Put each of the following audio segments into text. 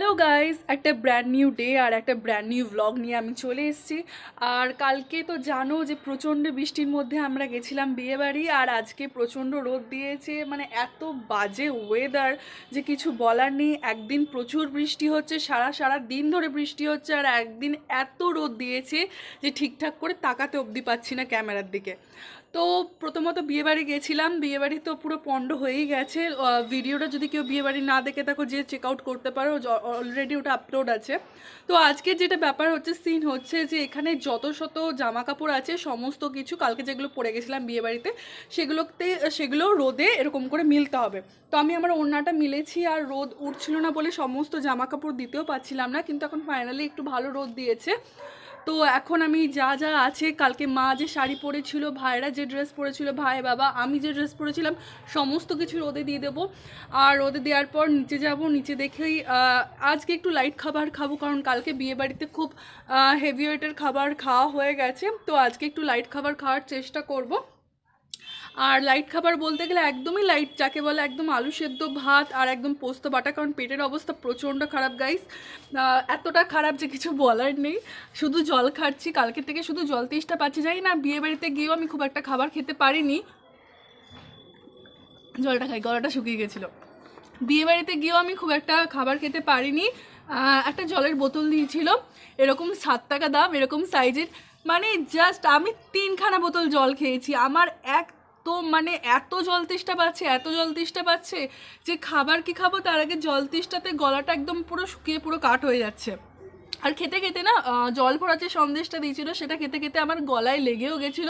Hello guys একটা brand new day আর একটা ব্র্যান্ড নিউ ভ্লগ নিয়ে আমি চলে এসেছি। আর কালকে তো জানো যে প্রচণ্ড বৃষ্টির মধ্যে আমরা গেছিলাম বিয়েবাড়ি আর আজকে প্রচণ্ড রোদ দিয়েছে। মানে এত বাজে ওয়েদার যে কিছু বলার নেই। একদিন প্রচুর বৃষ্টি হচ্ছে, সারা সারা দিন ধরে বৃষ্টি হচ্ছে আর একদিন এত রোদ দিয়েছে যে ঠিকঠাক করে তাকাতে অবধি পাচ্ছি না ক্যামেরার দিকে। তো প্রথমত বিয়েবাড়ি গেছিলাম। বিয়েবাড়ি তো পুরো পণ্ড হয়েই গেছে। ভিডিওটা যদি কেউ বিয়েবাড়ি না দেখে থাকো, যে চেক আউট করতে পারো অলরেডি ওটা আপলোড আছে। তো আজকে যেটা ব্যাপার হচ্ছে সিন হচ্ছে যে এখানে যত শত জামা কাপড় আছে, সমস্ত কিছু কালকে যেগুলো পরে গেছিলাম বিয়েবাড়িতে সেগুলোতে, সেগুলো রোদে এরকম করে মিলতে হবে। তো আমি আমার ওড়নাটা মিলেছি আর রোদ উঠছিল না বলে সমস্ত জামা কাপড় দিতেও পারছিলাম না, কিন্তু এখন ফাইনালি একটু ভালো রোদ দিয়েছে। তো এখন আমি যা যা আছে, কালকে মা যে শাড়ি পরেছিল, ভাইরা যে ড্রেস পরেছিল, ভাই, বাবা, আমি যে ড্রেস পরেছিলাম, সমস্ত কিছু রোদে দিয়ে দেবো। আর রোদে দেওয়ার পর নিচে যাব, নিচে দেখেই আজকে একটু লাইট খাবার খাব, কারণ কালকে বিয়ে বাড়িতে খুব হেভি ওয়েটের খাবার খাওয়া হয়ে গেছে। তো আজকে একটু লাইট খাবার খাওয়ার চেষ্টা করব। আর লাইট খাবার বলতে গেলে একদমই লাইট যাকে বলে একদম আলু সেদ্ধ ভাত আর একদম পোস্ত বাটা, কারণ পেটের অবস্থা প্রচণ্ড খারাপ গাইস এতটা খারাপ যে কিছু বলার নেই। শুধু জল খাচ্ছি কালকে থেকে শুধু জল তেষ্টা পাচ্ছি। জানি না, বিয়ে বাড়িতে গিয়েও আমি খুব একটা খাবার খেতে পারিনি। জলটা খাই, গলাটা শুকিয়ে গেছিল। বিয়ে বাড়িতে গিয়েও আমি খুব একটা খাবার খেতে পারিনি। একটা জলের বোতল দিয়েছিল। এরকম সাত টাকা দাম, এরকম সাইজের মানে জাস্ট আমি তিনখানা বোতল জল খেয়েছি। আমার এক মানে এত জল তেষ্টা পাচ্ছে, এত জল তেষ্টা পাচ্ছে যে খাবার কি খাব তার আগে জল তেষ্টাতে গলাটা একদম পুরো শুকিয়ে পুরো কাট হয়ে যাচ্ছে। আর খেতে খেতে না জল ভরা যে সন্দেশটা দিয়েছিল, সেটা খেতে খেতে আমার গলায় লেগেও গেছিল,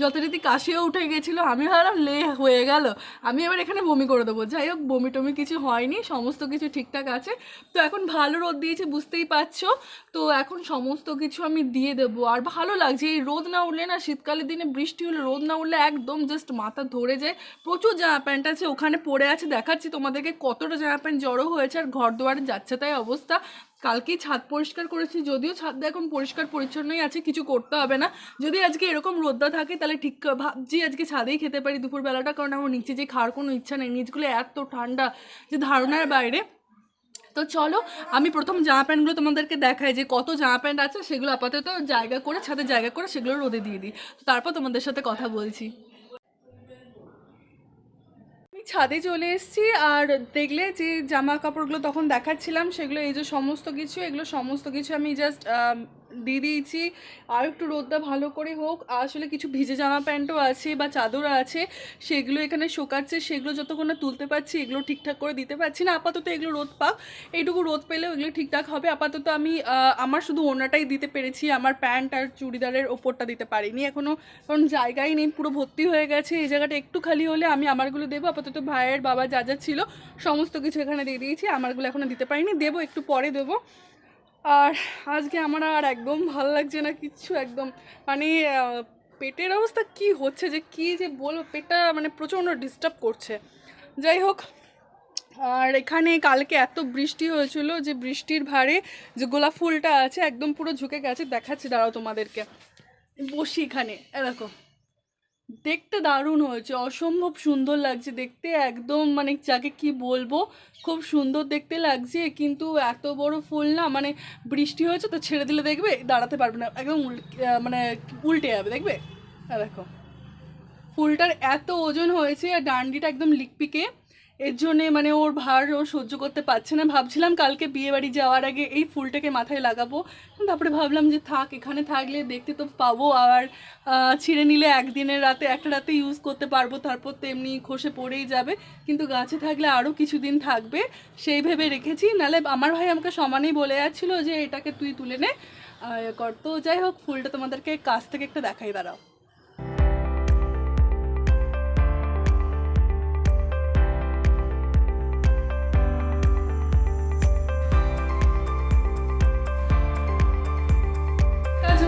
যথারীতি কাশিও উঠে গেছিল। আমি ভাবলাম, লে, হয়ে গেল। আমি এবার এখানে বমি করে দেবো। যাই হোক বমি টমি কিছু হয়নি, সমস্ত কিছু ঠিকঠাক আছে। তো এখন ভালো রোদ দিয়েছে, বুঝতেই পারছ? তো এখন সমস্ত কিছু আমি দিয়ে দেবো। আর ভালো লাগছে, এই রোদ না উঠলে না, শীতকালের দিনে বৃষ্টি হলে রোদ না উঠলে একদম জাস্ট মাথা ধরে যায়। প্রচুর জামা প্যান্ট আছে, ওখানে পড়ে আছে, দেখাচ্ছি তোমাদেরকে কতটা জামা প্যান্ট জড়ো হয়েছে, আর ঘর দুয়ারে যাচ্ছে তাই অবস্থা। কালকেই ছাদ পরিষ্কার করেছি, যদিও ছাদটা এখন পরিষ্কার পরিচ্ছন্নই আছে, কিছু করতে হবে না। যদি আজকে এরকম রোদ্দা থাকে, তাহলে ঠিক ভাবছি আজকে ছাদেই খেতে পারি দুপুরবেলাটা, কারণ আমার নিচে যে খাওয়ার কোনো ইচ্ছা নেই, নিচগুলো এত ঠান্ডা যে ধারণার বাইরে। তো চলো, আমি প্রথম জামা প্যান্টগুলো তোমাদেরকে দেখাই, যে কত জামা প্যান্ট আছে, সেগুলো আপাতত জায়গা করে ছাদে জায়গা করে, সেগুলো রোদে দিয়ে দিই। তারপর তোমাদের সাথে কথা বলছি। ছাদে চলে এসেছি আর দেখলে যে জামা কাপড়গুলো তখন দেখাচ্ছিলাম, সেগুলো এই যে সমস্ত কিছু, এগুলো সমস্ত কিছু আমি জাস্ট দিয়ে দিয়েছি। আর একটু রোদটা ভালো করে হোক আসলে কিছু ভিজে জামা প্যান্টও আছে বা চাদর আছে, সেগুলো এখানে শোকাচ্ছে, সেগুলো যতক্ষণ না তুলতে পারছি এগুলো ঠিকঠাক করে দিতে পারছি না। আপাতত এগুলো রোদ পাক, এইটুকু রোদ পেলেও এগুলো ঠিকঠাক হবে। আপাতত আমি আমার শুধু ওনাটাই দিতে পেরেছি, আমার প্যান্ট আর চুড়িদারের ওপরটা দিতে পারিনি এখনও কারণ জায়গাই নেই, পুরো ভর্তি হয়ে গেছে। এই জায়গাটা একটু খালি হলে আমি আমারগুলো দেবো, আপাতত ভাইয়ের বাবা যা যা ছিল, সমস্ত কিছু এখানে দিয়ে দিয়েছি, আমারগুলো এখনও দিতে পারিনি, দেবো একটু পরে দেবো। আর আজকে আমার আর একদম ভালো লাগছে না, কিচ্ছু একদম। মানে পেটের অবস্থা কি হচ্ছে যে, কি যে বলব, পেটটা মানে প্রচণ্ড ডিস্টার্ব করছে। যাই হোক, আর এখানে কালকে এত বৃষ্টি হয়েছিল যে, বৃষ্টির ভারে যে গোলাপ ফুলটা আছে, একদম পুরো ঝুঁকে গেছে, দেখাচ্ছি, দাঁড়াও তোমাদেরকে। বসি এখানে, এ দেখো। দেখতে দারুণ হয়েছে, অসম্ভব সুন্দর লাগছে দেখতে, একদম মানে যাকে কি বলব, খুব সুন্দর দেখতে লাগছে, কিন্তু এত বড় ফুল না মানে বৃষ্টি হয়েছে তো ছেড়ে দিলে দেখবে, দাঁড়াতে পারবে না, একদম মানে উল্টে যাবে দেখবে। দেখো, ফুলটার এত ওজন হয়েছে, আর ডান্ডিটা একদম লিকপিকে এর জন্যে মানে ওর ভার ও সহ্য করতে পারছে না। ভাবছিলাম কালকে বিয়ে বাড়ি যাওয়ার আগে এই ফুলটাকে মাথায় লাগাবো। তারপরে ভাবলাম যে থাক, এখানে থাকলে দেখতে তো পাবো। আর ছিঁড়ে নিলে একদিনের রাতে, একটা রাতে ইউজ করতে পারব। তারপর তো এমনি খসে পড়েই যাবে। কিন্তু গাছে থাকলে আরও কিছুদিন থাকবে। সেই ভেবে রেখেছি। নাহলে আমার ভাই আমাকে সমানেই বলে যাচ্ছিল যে এটাকে তুই তুলে নে। কর। তো যাই হোক, ফুলটা তোমাদেরকে কাছ থেকে একটা দেখাই, দাঁড়াও।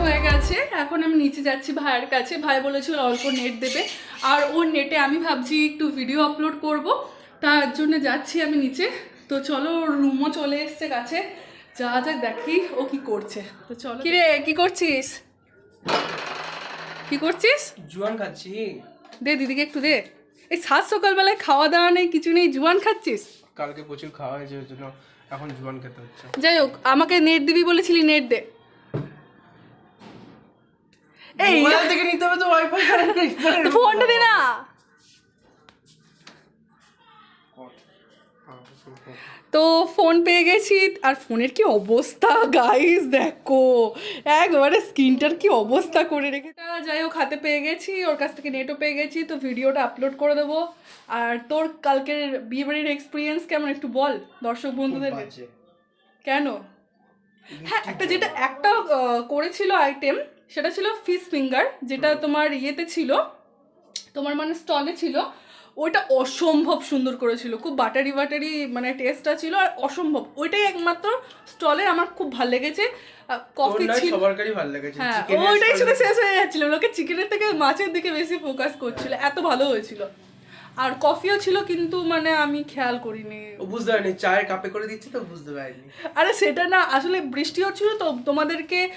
হয়ে গেছে। এখন আমি নিচে যাচ্ছি ভাইয়ের কাছে। ভাই বলেছিল অল্প নেট দেবে। আর ওর নেটে আমি ভাবছি একটু ভিডিও আপলোড করব। তার জন্য যাচ্ছি আমি নিচে। তো চলো ওর রুমও চলে এসছে কাছে। যা যা দেখি ও কি করছে। তো চলো কিরে কি করছিস? কি করছিস? জুয়ান খাচ্ছি। দে দিদিকে একটু দে। এই সাত সকালবেলায় খাওয়া দাওয়া নেই কিছু নেই জুয়ান খাচ্ছিস? কালকে প্রচুর খাওয়া হয়েছে ওই জন্য এখন জোয়ান খেতে হচ্ছে। যাই হোক আমাকে নেট দিবি বলেছিলি নেট দে। এই! মোবাইল থেকে নিতে হবে তো ওয়াইফাই ফোনটা দে না। তো ফোন পেয়ে গেছি আর ফোনের কি অবস্থা? গাইস দেখো। একবারে স্ক্রিনটার কি অবস্থা করে রেখেছে যাই হোক হাতে পেয়ে গেছি ওর কাছ থেকে নেটও পেয়ে গেছি তো ভিডিওটা আপলোড করে দেবো। আর তোর কালকের বিয়েবাড়ির এক্সপিরিয়েন্স কেমন একটু বল দর্শক বন্ধুদেরকে কেন? হ্যাঁ একটা যেটা একটা করেছিল আইটেম সেটা ছিল ফিস ফিঙ্গার যেটা তোমার ইয়েতে ছিল তোমার মানে স্টলে ছিল। ওইটা অসম্ভব সুন্দর করেছিল খুব বাটারি বাটারি মানে টেস্টটা ছিল আর অসম্ভব। ওইটাই একমাত্র স্টলের আমার খুব ভালো লেগেছে। কফি ছিল ভালো লেগেছে হ্যাঁ ওইটাই শুধু শেষ হয়ে যাচ্ছিল। লোকে চিকেনের থেকে মাছের দিকে বেশি ফোকাস করছিল এত ভালো হয়েছিল। আর কফিও ছিল কিন্তু মানে আমি খেয়াল করিনি। ও বুঝতে পারিনি চায়ের কাপে করে দিচ্ছে তো বুঝতে পারিনি। আরে সেটা না আসলে বৃষ্টি হচ্ছিল তো তোমাদেরকে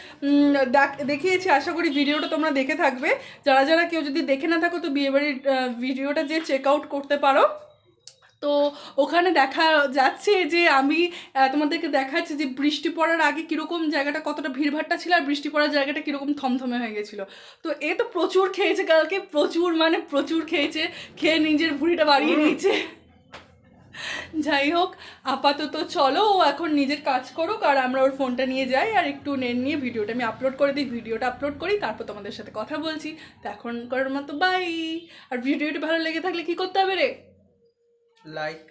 দেখ- দেখিয়েছি আশা করি ভিডিওটা তোমরা দেখে থাকবে। যারা যারা কেউ যদি দেখে না থাকো তো বিয়েবাড়ির ভিডিওটা যে চেক আউট করতে পারো। তো ওখানে দেখা যাচ্ছে যে আমি তোমাদেরকে দেখাচ্ছি যে বৃষ্টি পড়ার আগে কীরকম জায়গাটা কতটা ভিড়ভাট্টা ছিল আর বৃষ্টি পড়ার জায়গাটা কীরকম থমথমে হয়ে গেছিল। তো এ তো প্রচুর খেয়েছে কালকে প্রচুর মানে প্রচুর খেয়েছে খেয়ে নিজের ভুঁড়িটা বাড়িয়ে নিয়েছে। যাই হোক আপাতত চলো ও এখন নিজের কাজ করুক আর আমরা ওর ফোনটা নিয়ে যাই আর একটু নেট নিয়ে ভিডিওটা আমি আপলোড করে দিই ভিডিওটা আপলোড করি তারপর তোমাদের সাথে কথা বলছি। তো এখন করার মতো বাই আর ভিডিওটা ভালো লেগে থাকলে কি করতে হবে রে? Like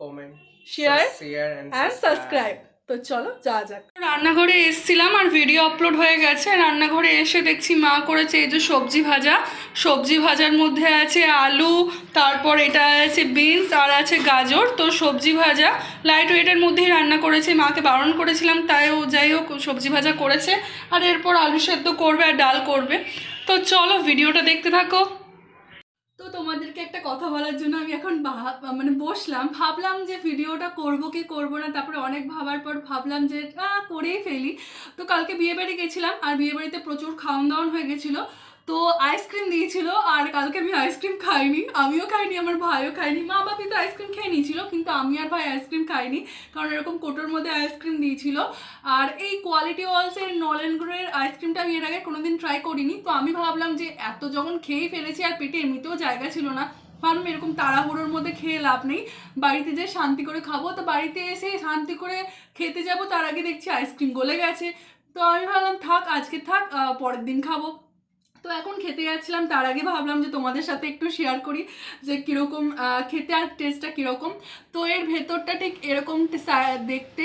comment Share share and subscribe তো চলো যা যাক। রান্নাঘরে এসছিলাম আর ভিডিও আপলোড হয়ে গেছে। রান্নাঘরে এসে দেখছি মা করেছে এই যে সবজি ভাজা। সবজি ভাজার মধ্যে আছে আলু তারপর এটা আছে বিনস আর আছে গাজর। তো সবজি ভাজা লাইট ওয়েটের মধ্যেই রান্না করেছে। মাকে বারণ করেছিলাম তাইও যাই হোক সবজি ভাজা করেছে। আর এরপর আলু সেদ্ধ করবে আর ডাল করবে। তো চলো ভিডিওটা দেখতে থাকো। তো তোমাদেরকে একটা কথা বলার জন্য আমি এখন মানে বসলাম। ভাবলাম যে ভিডিওটা করব কি করব না, তারপরে অনেক ভাবার পর ভাবলাম যে করেই ফেলি। তো কালকে বিয়ে বাড়ি গেছিলাম, আর বিয়ে বাড়িতে প্রচুর খাওয়ান দাওয়ান হয়ে গেছিল। তো আইসক্রিম দিয়েছিল আর কালকে আমি আইসক্রিম খাইনি। আমিও খাইনি, আমার ভাইও খাইনি মা বাপি তো আইসক্রিম খেয়ে নিয়েছিল, কিন্তু আমি আর ভাই আইসক্রিম খাইনি, কারণ এরকম কোটোর মধ্যে আইসক্রিম দিয়েছিল। আর এই কোয়ালিটি ওয়ালসের নলেনগুড়ের আইসক্রিমটা আমি এর আগে কোনোদিন ট্রাই করিনি। তো আমি ভাবলাম যে এত যখন খেয়েই ফেলেছি আর পেটে এমনিতেও জায়গা ছিল না, ভাবলাম এরকম তাড়াহুড়োর মধ্যে খেয়ে লাভ নেই। বাড়িতে যে শান্তি করে খাব। তো বাড়িতে এসে শান্তি করে খেতে যাব, তার আগে দেখছি আইসক্রিম গলে গেছে। তো আমি ভাবলাম থাক, আজকে থাক পরের দিন খাব। তো এখন খেতে যাচ্ছিলাম, তার আগে ভাবলাম যে তোমাদের সাথে একটু শেয়ার করি যে কীরকম খেতে আর টেস্টটা কীরকম। তো এর ভেতরটা ঠিক এরকম দেখতে।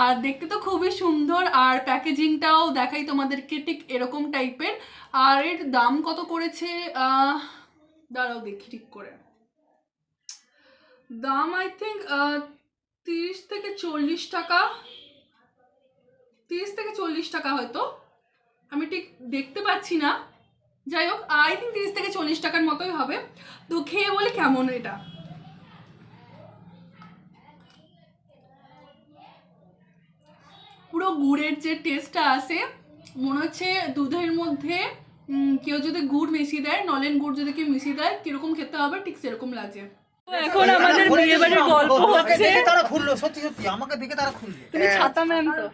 আর দেখতে তো খুবই সুন্দর, আর প্যাকেজিংটাও দেখাই তোমাদেরকে ঠিক এরকম টাইপের আর এর দাম কত করেছে? দাঁড়াও দেখি ঠিক করে। দাম আই থিঙ্ক তিরিশ থেকে চল্লিশ টাকা। তিরিশ থেকে চল্লিশ টাকা হয়তো। আমি ঠিক দেখতে পাচ্ছি না। যাই হোক আই থিঙ্ক তিরিশ থেকে চল্লিশ টাকার মতোই হবে। তো খেয়ে বলে কেমন এটা? পুরো গুড়ের যে টেস্টটা আসে মনে হচ্ছে দুধের মধ্যে কেউ যদি গুড় মিশিয়ে দেয়, নলেন গুড় যদি কেউ মিশিয়ে দেয়, কীরকম খেতে হবে, ঠিক সেরকম লাগে। এখন আমাদের বিয়ে বাড়ির গল্প হচ্ছে। তারা খুললো সত্যি সত্যি আমাকে দেখে তারা খুললো তুমি ছাতা ম্যাম তো।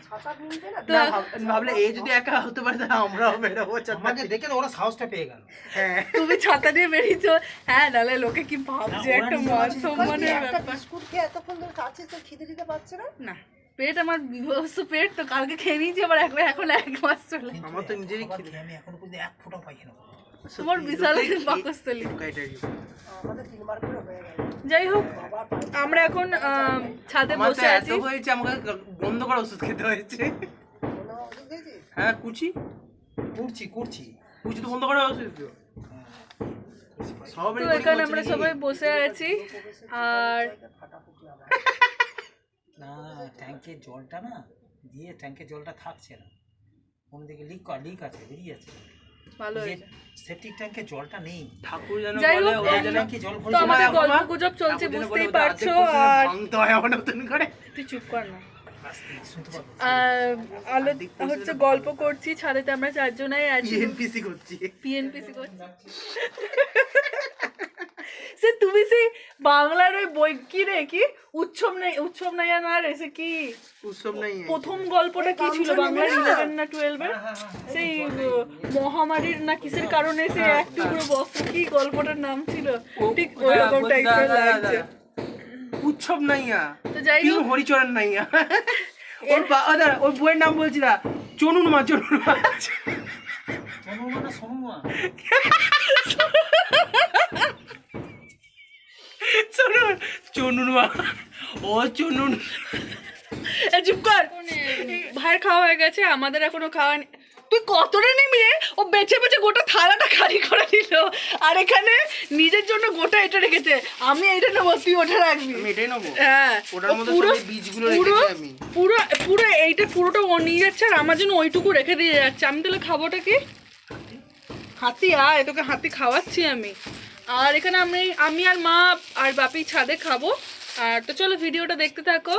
তো না ভাবলে এই যদি একা হতে পারে তাহলে আমরাও বেরোবো আমাকে দেখে না ওরা সাহসটা পেয়ে গেল। হ্যাঁ। তুমি ছাতা নিয়ে বেরিয়েছো। হ্যাঁ নাহলে লোকে কি ভাবছে? একটা মান সম্মানের ব্যাপার। বিস্কুট খেয়ে এতক্ষণ ধরে খাচ্ছিস তোর খিদে দিতে পারছে না? না পেট আমার বিভৎস পেট তো কালকে খেয়ে নিয়েছি আবার এখন এখন এক মাস চলে আমার তো নিজেরই খিদে। আমি এখনও পর্যন্ত এক ফোঁটা পাইখানা করিনি। তোমার বিশাল লোকে পাকস্থলী যাই হোক আমরা এখন ছাদে বসে আছি। হয়েছে আমাকে বন্ধ করা ওষুধ খেতে হয়েছে। হ্যাঁ কুচি? করছি করছি কুচি তো বন্ধ করা ওষুধ। তো এখানে আমরা সবাই বসে আছি আর। না ট্যাঙ্কের জলটা না দিয়ে ট্যাঙ্কের জলটা থাকছে না। কোন দিকে লিক লিক আছে বেরিয়ে আছে ভালো হয়েছে। সেপটিক ট্যাঙ্কে জলটা নেই। ঠাকুর যেন বলে ওরা যেন ট্যাঙ্কে জল তো আমাদের গল্প গুজব চলছে বুঝতেই পারছ আর ভাঙতে হয় আবার নতুন করে। তুই চুপ কর না। আলো হচ্ছে গল্প করছি ছাদেতে আমরা চারজনাই আছি। পিএনপিসি করছি। পিএনপিসি করছি। সে তুমি সেই বাংলার ওই বই কি রে কি? উৎসব নেই উৎসব নাই না রে সে কি? উৎসব নেই প্রথম গল্পটা কি ছিল বাংলার ইলেভেন না টুয়েলভের সেই মহামারীর না কিসের কারণে সে এক টুকরো বস্ত্র কি গল্পটার নাম ছিল? ঠিক ওইরকম টাইপের লাগছে। উৎসব নাইয়া তো যাই হোক। হরিচরণ নাইয়া ওর বা- ও ওর বইয়ের নাম বলছি না চনুন মা চনুন মা সোনুমা না সোনুমা? চনুন চনুন মা ও চনুন চুপ কর। ভাইয়ের খাওয়া হয়ে গেছে আমাদের এখনও খাওয়া তুই কতটা ও বেছে বেছে গোটা থালাটা খালি করে দিল। আর এখানে নিজের জন্য গোটা এটা রেখেছে। আমি এটা নেব তুই ওটা রাখবি। আমি এটাই নেব। হ্যাঁ। ওটার মধ্যে পুরো বীজগুলো পুরো রেখেছি আমি। পুরো পুরো এইটা পুরোটা ও নিয়ে যাচ্ছে আর আমার জন্য ওইটুকু রেখে দিয়ে যাচ্ছে। আমি তাহলে খাবোটা কি? হাতি আয় তোকে হাতি খাওয়াচ্ছি আমি। আর এখানে আমি আমি আর মা আর বাপি ছাদে খাব। আর তো চলো, ভিডিওটা দেখতে থাকো।